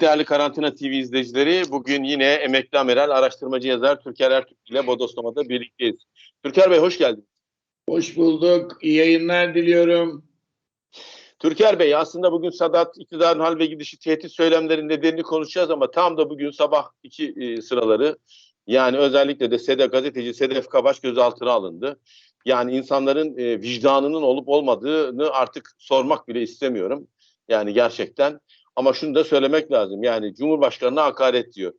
Değerli Karantina TV izleyicileri, bugün yine emekli amiral, araştırmacı yazar Türker Ertürk ile Bodoslama'da birlikteyiz. Türker Bey hoş geldiniz. Hoş bulduk. İyi yayınlar diliyorum. Türker Bey aslında bugün Sadat iktidarın hal ve gidişi tehdit söylemlerinin nedenini konuşacağız ama tam da bugün sabah iki e, sıraları yani özellikle de Sedef gazeteci Sedef Kabaş gözaltına alındı. Yani insanların e, vicdanının olup olmadığını artık sormak bile istemiyorum. Yani gerçekten ama şunu da söylemek lazım. Yani Cumhurbaşkanı'na hakaret diyor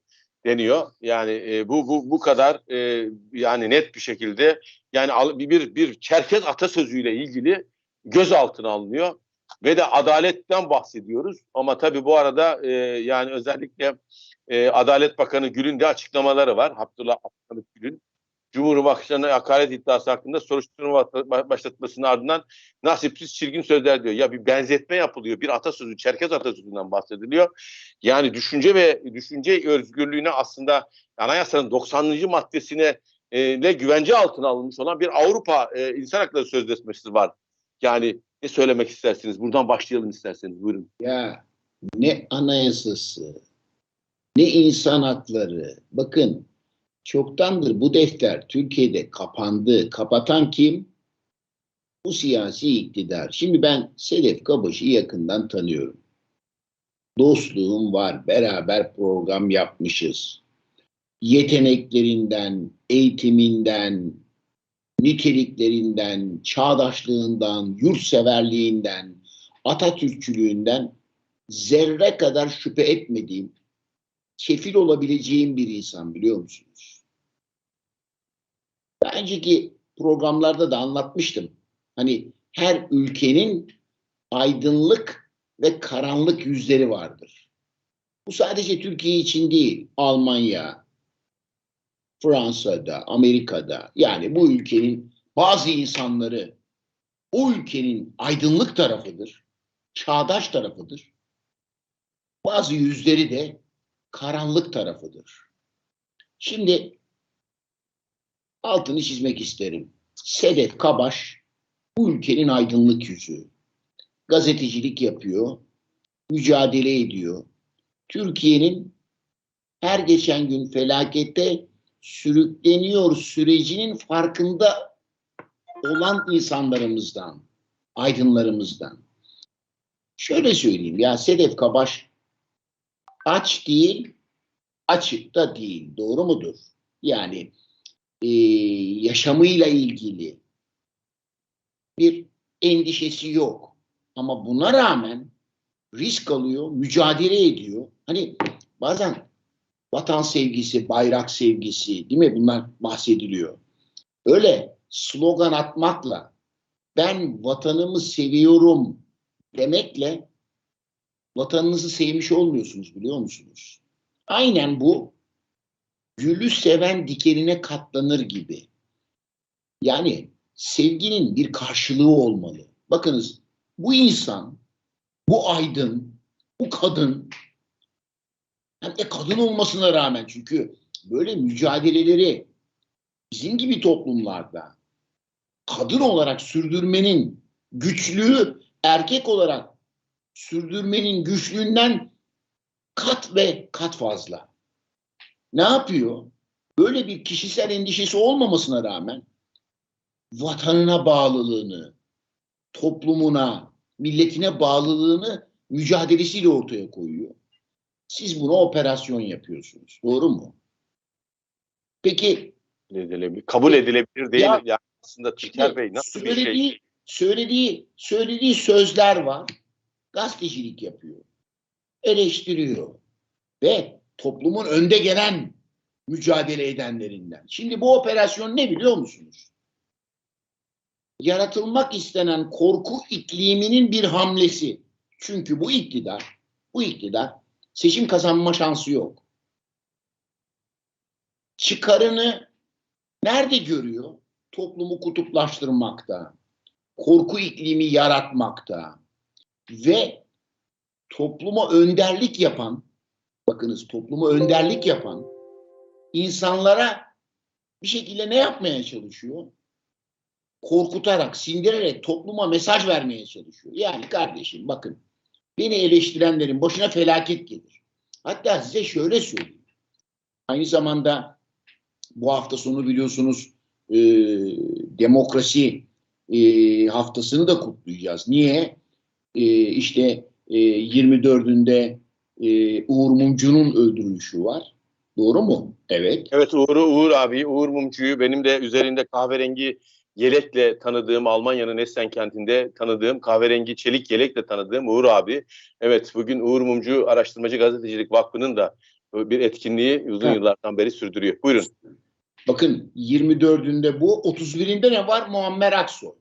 deniyor. Yani e, bu bu bu kadar e, yani net bir şekilde yani al- bir bir Çerkez atasözüyle ilgili gözaltına alınıyor ve de adaletten bahsediyoruz. Ama tabii bu arada e, yani özellikle e, Adalet Bakanı Gül'ün de açıklamaları var. Abdullah Abdullah Gül'ün. Cumhurbaşkanı hakaret iddiası hakkında soruşturma ba- başlatmasının ardından nasipsiz çirkin sözler diyor. Ya bir benzetme yapılıyor. Bir atasözü, Çerkez atasözünden bahsediliyor. Yani düşünce ve düşünce özgürlüğüne aslında anayasanın 90. maddesine ile güvence altına alınmış olan bir Avrupa e, İnsan Hakları Sözleşmesi var. Yani ne söylemek istersiniz? Buradan başlayalım isterseniz. Buyurun. Ya ne anayasası, ne insan hakları. Bakın çoktandır bu defter Türkiye'de kapandı. Kapatan kim? Bu siyasi iktidar. Şimdi ben Sedef Kabaş'ı yakından tanıyorum. Dostluğum var. Beraber program yapmışız. Yeteneklerinden, eğitiminden, niteliklerinden, çağdaşlığından, yurtseverliğinden, Atatürkçülüğünden zerre kadar şüphe etmediğim, kefil olabileceğim bir insan biliyor musunuz? Daha önceki programlarda da anlatmıştım. Hani her ülkenin aydınlık ve karanlık yüzleri vardır. Bu sadece Türkiye için değil, Almanya, Fransa'da, Amerika'da yani bu ülkenin bazı insanları o ülkenin aydınlık tarafıdır, çağdaş tarafıdır. Bazı yüzleri de karanlık tarafıdır. Şimdi altını çizmek isterim. Sedef Kabaş bu ülkenin aydınlık yüzü. Gazetecilik yapıyor, mücadele ediyor. Türkiye'nin her geçen gün felakette sürükleniyor sürecinin farkında olan insanlarımızdan, aydınlarımızdan. Şöyle söyleyeyim ya Sedef Kabaş aç değil, açık da değil. Doğru mudur? Yani yaşamıyla ilgili bir endişesi yok. Ama buna rağmen risk alıyor, mücadele ediyor. Hani bazen vatan sevgisi, bayrak sevgisi değil mi? Bunlar bahsediliyor. Öyle slogan atmakla ben vatanımı seviyorum demekle vatanınızı sevmiş olmuyorsunuz biliyor musunuz? Aynen bu gülü seven dikenine katlanır gibi. Yani sevginin bir karşılığı olmalı. Bakınız bu insan, bu aydın, bu kadın hem de kadın olmasına rağmen çünkü böyle mücadeleleri bizim gibi toplumlarda kadın olarak sürdürmenin güçlüğü erkek olarak sürdürmenin güçlüğünden kat ve kat fazla. Ne yapıyor? Böyle bir kişisel endişesi olmamasına rağmen vatanına bağlılığını, toplumuna, milletine bağlılığını mücadelesiyle ortaya koyuyor. Siz buna operasyon yapıyorsunuz. Doğru mu? Peki Edilebilir, kabul edilebilir değil. Ya- yani aslında Türker Bey nasıl bir şey? söylediği, söylediği, söylediği sözler var. Gazetecilik yapıyor. Eleştiriyor. Ve toplumun önde gelen mücadele edenlerinden. Şimdi bu operasyon ne biliyor musunuz? Yaratılmak istenen korku ikliminin bir hamlesi. Çünkü bu iktidar, bu iktidar seçim kazanma şansı yok. Çıkarını nerede görüyor? Toplumu kutuplaştırmakta, korku iklimi yaratmakta ve topluma önderlik yapan, bakınız topluma önderlik yapan insanlara bir şekilde ne yapmaya çalışıyor? Korkutarak, sindirerek topluma mesaj vermeye çalışıyor. Yani kardeşim bakın beni eleştirenlerin başına felaket gelir. Hatta size şöyle söyleyeyim. Aynı zamanda bu hafta sonu biliyorsunuz e, demokrasi e, haftasını da kutlayacağız. Niye? E, işte e, 24'ünde e, Uğur Mumcu'nun öldürülüşü var. Doğru mu? Evet. Evet Uğur'u, Uğur abi, Uğur Mumcu'yu benim de üzerinde kahverengi yelekle tanıdığım, Almanya'nın Essen kentinde tanıdığım, kahverengi çelik yelekle tanıdığım Uğur abi. Evet bugün Uğur Mumcu Araştırmacı Gazetecilik Vakfı'nın da bir etkinliği uzun Evet. yıllardan beri sürdürüyor. Buyurun. Bakın 24'ünde bu, 31'inde ne var? Muammer Aksoy.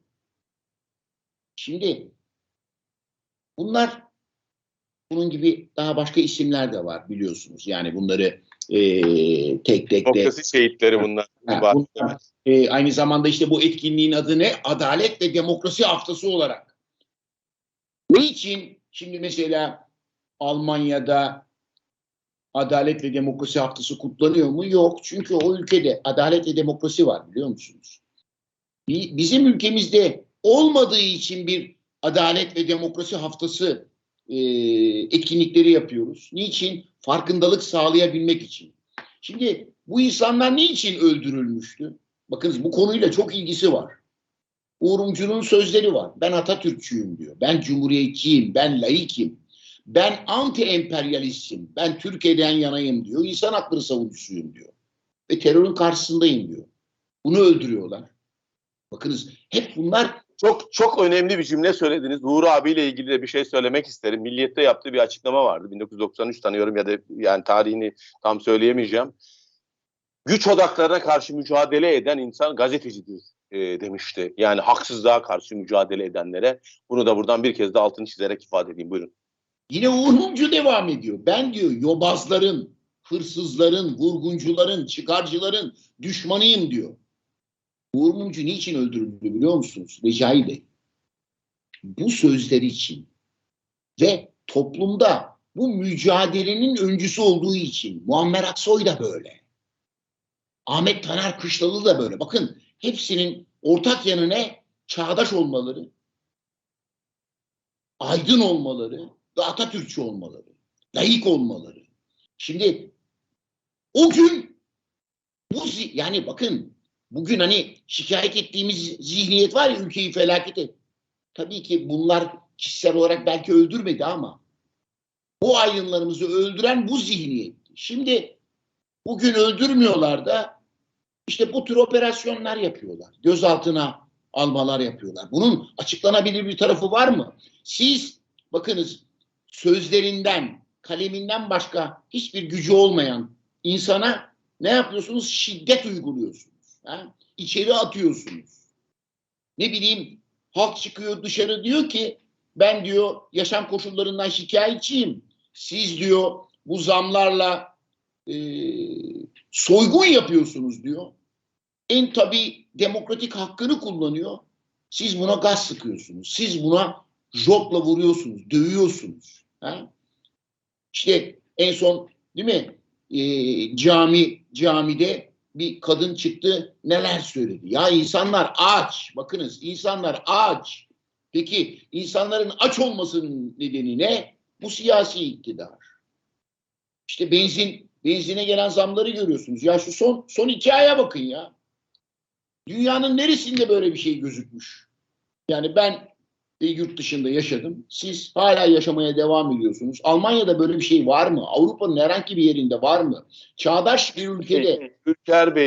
Şimdi bunlar bunun gibi daha başka isimler de var biliyorsunuz. Yani bunları eee, tek tek de Demokrasi şehitleri bunlar. Ha, bunlar, e, aynı zamanda işte bu etkinliğin adı ne? Adalet ve Demokrasi Haftası olarak. Ne için şimdi mesela Almanya'da Adalet ve Demokrasi Haftası kutlanıyor mu? Yok. Çünkü o ülkede adalet ve demokrasi var biliyor musunuz? Bi- Bizim ülkemizde olmadığı için bir Adalet ve Demokrasi Haftası e, etkinlikleri yapıyoruz. Niçin? Farkındalık sağlayabilmek için. Şimdi bu insanlar niçin öldürülmüştü? Bakınız bu konuyla çok ilgisi var. Uğur Mumcu'nun sözleri var. Ben Atatürkçüyüm diyor. Ben cumhuriyetçiyim. Ben laikim. Ben anti-emperyalistim. Ben Türkiye'den yanayım diyor. İnsan hakları savunucusuyum diyor. Ve terörün karşısındayım diyor. Bunu öldürüyorlar. Bakınız hep bunlar Çok çok önemli bir cümle söylediniz. Uğur abiyle ilgili de bir şey söylemek isterim. Milliyet'te yaptığı bir açıklama vardı. 1993 tanıyorum ya da yani tarihini tam söyleyemeyeceğim. Güç odaklarına karşı mücadele eden insan gazetecidir e, demişti. Yani haksızlığa karşı mücadele edenlere. Bunu da buradan bir kez de altını çizerek ifade edeyim. Buyurun. Yine Uğur devam ediyor. Ben diyor yobazların, hırsızların, vurguncuların, çıkarcıların düşmanıyım diyor. Uğur Mumcu niçin öldürüldü biliyor musunuz? Recai Bey. Bu sözleri için ve toplumda bu mücadelenin öncüsü olduğu için Muammer Aksoy da böyle. Ahmet Taner Kışlalı da böyle. Bakın hepsinin ortak yanı ne? Çağdaş olmaları, aydın olmaları ve Atatürkçü olmaları, layık olmaları. Şimdi o gün bu yani bakın bugün hani şikayet ettiğimiz zihniyet var ya ülkeyi felakete. Tabii ki bunlar kişisel olarak belki öldürmedi ama bu aydınlarımızı öldüren bu zihniyetti. Şimdi bugün öldürmüyorlar da işte bu tür operasyonlar yapıyorlar. Gözaltına almalar yapıyorlar. Bunun açıklanabilir bir tarafı var mı? Siz bakınız sözlerinden, kaleminden başka hiçbir gücü olmayan insana ne yapıyorsunuz? Şiddet uyguluyorsunuz. Ha? İçeri atıyorsunuz. Ne bileyim halk çıkıyor dışarı diyor ki ben diyor yaşam koşullarından şikayetçiyim. Siz diyor bu zamlarla e, soygun yapıyorsunuz diyor. En tabi demokratik hakkını kullanıyor. Siz buna gaz sıkıyorsunuz. Siz buna jopla vuruyorsunuz, dövüyorsunuz. Ha? İşte en son değil mi? Ee, cami camide bir kadın çıktı neler söyledi. Ya insanlar aç. Bakınız insanlar aç. Peki insanların aç olmasının nedeni ne? Bu siyasi iktidar. İşte benzin benzine gelen zamları görüyorsunuz. Ya şu son son iki aya bakın ya. Dünyanın neresinde böyle bir şey gözükmüş? Yani ben yurt dışında yaşadım. Siz hala yaşamaya devam ediyorsunuz. Almanya'da böyle bir şey var mı? Avrupa'nın herhangi bir yerinde var mı? Çağdaş bir ülkede Ülker Bey